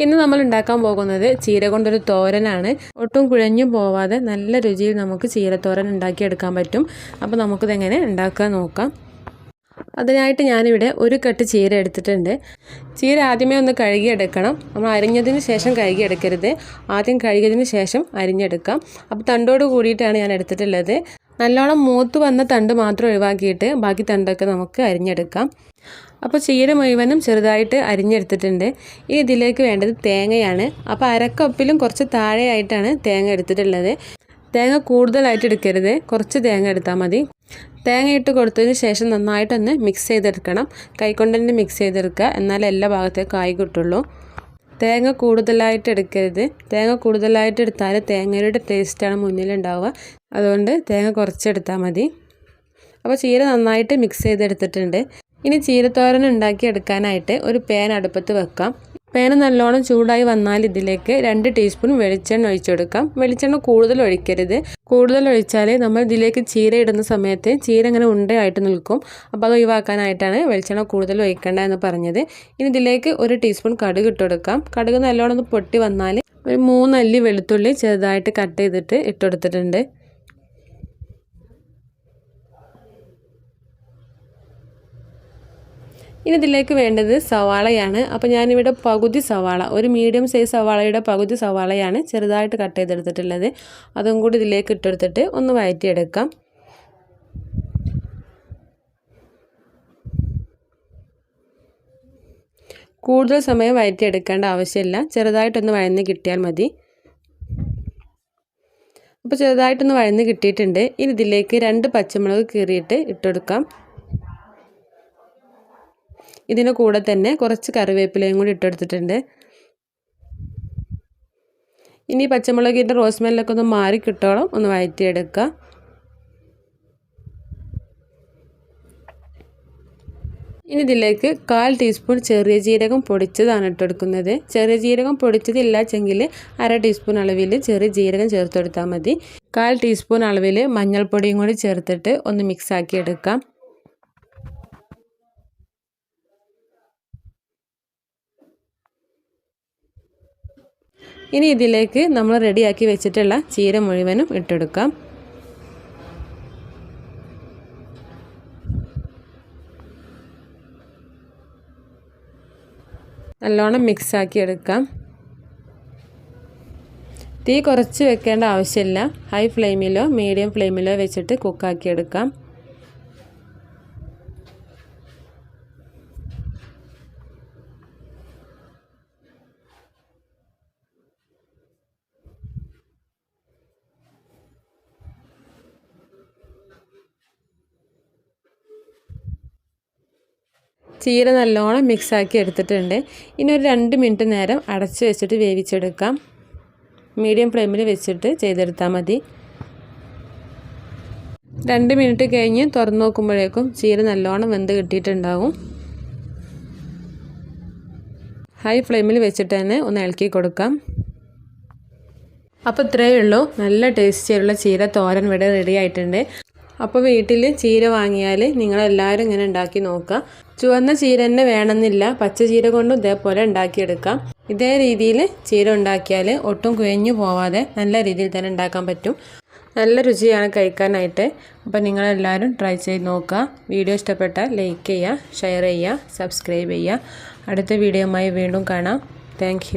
ഇന്ന് നമ്മൾ ഉണ്ടാക്കാൻ പോകുന്നത് ചീര കൊണ്ടൊരു തോരനാണ്. ഒട്ടും കുഴഞ്ഞു പോവാതെ നല്ല രുചിയിൽ നമുക്ക് ചീരത്തോരൻ ഉണ്ടാക്കിയെടുക്കാൻ പറ്റും. അപ്പോൾ നമുക്കിതെങ്ങനെ ഉണ്ടാക്കാൻ നോക്കാം. അതിനായിട്ട് ഞാനിവിടെ ഒരു കട്ട് ചീര എടുത്തിട്ടുണ്ട്. ചീര ആദ്യമേ ഒന്ന് കഴുകിയെടുക്കണം. നമ്മൾ അരിഞ്ഞതിന് ശേഷം കഴുകിയെടുക്കരുത്. ആദ്യം കഴുകിയതിന് ശേഷം അരിഞ്ഞെടുക്കാം. അപ്പോൾ തണ്ടോട് കൂടിയിട്ടാണ് ഞാൻ എടുത്തിട്ടുള്ളത്. നല്ലോണം മൂത്ത് വന്ന തണ്ട് മാത്രം ഒഴിവാക്കിയിട്ട് ബാക്കി തണ്ടൊക്കെ നമുക്ക് അരിഞ്ഞെടുക്കാം. അപ്പോൾ ചീര മുഴുവനും ചെറുതായിട്ട് അരിഞ്ഞെടുത്തിട്ടുണ്ട്. ഇനി ഇതിലേക്ക് വേണ്ടത് തേങ്ങയാണ്. അപ്പോൾ അരക്കപ്പിലും കുറച്ച് താഴെയായിട്ടാണ് തേങ്ങ എടുത്തിട്ടുള്ളത്. തേങ്ങ കൂടുതലായിട്ട് എടുക്കരുത്. കുറച്ച് തേങ്ങ എടുത്താൽ മതി. തേങ്ങ ഇട്ട് കൊടുത്തതിന് ശേഷം നന്നായിട്ടൊന്ന് മിക്സ് ചെയ്തെടുക്കണം. കൈകൊണ്ട് തന്നെ മിക്സ് ചെയ്തെടുക്കുക. എന്നാലേ എല്ലാ ഭാഗത്തേക്കും കായ് കിട്ടുള്ളൂ. തേങ്ങ കൂടുതലായിട്ട് എടുക്കരുത്. തേങ്ങ കൂടുതലായിട്ട് എടുത്താൽ തേങ്ങയുടെ ടേസ്റ്റാണ് മുന്നിലുണ്ടാവുക. അതുകൊണ്ട് തേങ്ങ കുറച്ചെടുത്താൽ മതി. അപ്പോൾ ചീര നന്നായിട്ട് മിക്സ് ചെയ്തെടുത്തിട്ടുണ്ട്. ഇനി ചീരത്തോരൻ എടുക്കാനായിട്ട് ഒരു പാൻ അടുപ്പത്ത് വെക്കാം. പേന നല്ലോണം ചൂടായി വന്നാൽ ഇതിലേക്ക് രണ്ട് ടീസ്പൂൺ വെളിച്ചെണ്ണ ഒഴിച്ചെടുക്കാം. വെളിച്ചെണ്ണ കൂടുതൽ ഒഴിക്കരുത്. കൂടുതൽ ഒഴിച്ചാൽ നമ്മൾ ഇതിലേക്ക് ചീര ഇടുന്ന സമയത്ത് ചീര ഇങ്ങനെ ഉണ്ടയായിട്ട് നിൽക്കും. അപ്പോൾ അത് ഒഴിവാക്കാനായിട്ടാണ് വെളിച്ചെണ്ണ കൂടുതൽ ഒഴിക്കേണ്ട എന്ന് പറഞ്ഞത്. ഇനി ഇതിലേക്ക് ഒരു ടീസ്പൂൺ കടുക് ഇട്ടുകൊടുക്കാം കടുക് നല്ലോണം ഒന്ന് പൊട്ടി വന്നാൽ ഒരു മൂന്നല്ലി വെളുത്തുള്ളി ചെറുതായിട്ട് കട്ട് ചെയ്തിട്ട് ഇട്ടുകൊടുത്തിട്ടുണ്ട് ഇനി ഇതിലേക്ക് വേണ്ടത് സവാളയാണ്. അപ്പോൾ ഞാനിവിടെ പകുതി സവാള ഒരു മീഡിയം സൈസ് സവാളയുടെ പകുതി സവാളയാണ് ചെറുതായിട്ട് കട്ട് ചെയ്തെടുത്തിട്ടുള്ളത്. അതും കൂടി ഇതിലേക്ക് ഇട്ടെടുത്തിട്ട് ഒന്ന് വഴറ്റിയെടുക്കാം കൂടുതൽ സമയം വഴറ്റിയെടുക്കേണ്ട ആവശ്യമില്ല. ചെറുതായിട്ടൊന്ന് വഴന്ന് കിട്ടിയാൽ മതി. അപ്പോൾ ചെറുതായിട്ടൊന്ന് വഴന്ന് കിട്ടിയിട്ടുണ്ട്. ഇനി ഇതിലേക്ക് രണ്ട് പച്ചമുളക് കീറിയിട്ട് ഇട്ടെടുക്കാം. ഇതിന് കൂടെ തന്നെ കുറച്ച് കറിവേപ്പിലയും കൂടി ഇട്ടെടുത്തിട്ടുണ്ട്. ഇനി പച്ചമുളകിന്റെ റോസ്മെല്ലൊക്കെ ഒന്ന് മാറി കിട്ടോളം ഒന്ന് വഴറ്റിയെടുക്കുക ഇനി ഇതിലേക്ക് കാൽ ടീസ്പൂൺ ചെറിയ ജീരകം പൊടിച്ചതാണ് ഇട്ടെടുക്കുന്നത്. ചെറിയ ജീരകം പൊടിച്ചതില്ലാച്ചെങ്കിൽ അര ടീസ്പൂൺ അളവിൽ ചെറിയ ജീരകം ചേർത്തെടുത്താൽ മതി. കാൽ ടീസ്പൂൺ അളവിൽ മഞ്ഞൾപ്പൊടിയും കൂടി ചേർത്തിട്ട് ഒന്ന് മിക്സ് ആക്കി എടുക്കാം ഇനി ഇതിലേക്ക് നമ്മൾ റെഡിയാക്കി വെച്ചിട്ടുള്ള ചീര മുഴുവനും ഇട്ടെടുക്കാം. നല്ലോണം മിക്സാക്കി എടുക്കാം. തീ കുറച്ച് വെക്കേണ്ട ആവശ്യമില്ല. ഹൈ ഫ്ലെയിമിലോ മീഡിയം ഫ്ലെയിമിലോ വെച്ചിട്ട് കുക്കാക്കി എടുക്കാം. ചീര നല്ലോണം മിക്സാക്കി എടുത്തിട്ടുണ്ട്. ഇനി ഒരു രണ്ട് മിനിറ്റ് നേരം അടച്ച് വെച്ചിട്ട് വേവിച്ചെടുക്കാം. മീഡിയം ഫ്ലെയിമിൽ വെച്ചിട്ട് ചെയ്തെടുത്താൽ മതി. രണ്ട് മിനിറ്റ് കഴിഞ്ഞ് തുറന്നു നോക്കുമ്പോഴേക്കും ചീര നല്ലോണം വെന്ത് കിട്ടിയിട്ടുണ്ടാവും. ഹൈ ഫ്ലെയിമിൽ വെച്ചിട്ട് തന്നെ ഒന്ന് ഇളക്കി കൊടുക്കാം. അപ്പോൾ ഇത്രയേ ഉള്ളൂ. നല്ല ടേസ്റ്റിയുള്ള ചീര തോരൻ ഇവിടെ റെഡി ആയിട്ടുണ്ട്. അപ്പോൾ വീട്ടിൽ ചീര വാങ്ങിയാൽ നിങ്ങളെല്ലാവരും ഇങ്ങനെ ഉണ്ടാക്കി നോക്കുക. ചുവന്ന ചീര തന്നെ വേണമെന്നില്ല. പച്ച ചീര കൊണ്ടും ഇതേപോലെ ഉണ്ടാക്കിയെടുക്കാം. ഇതേ രീതിയിൽ ചീര ഉണ്ടാക്കിയാൽ ഒട്ടും കുഴഞ്ഞു പോവാതെ നല്ല രീതിയിൽ തന്നെ ഉണ്ടാക്കാൻ പറ്റും. നല്ല രുചിയാണ് കഴിക്കാനായിട്ട്. അപ്പോൾ നിങ്ങളെല്ലാവരും ട്രൈ ചെയ്ത് നോക്കുക. വീഡിയോ ഇഷ്ടപ്പെട്ടാൽ ലൈക്ക് ചെയ്യുക ഷെയർ ചെയ്യുക സബ്സ്ക്രൈബ് ചെയ്യുക. അടുത്ത വീഡിയോയുമായി വീണ്ടും കാണാം. താങ്ക്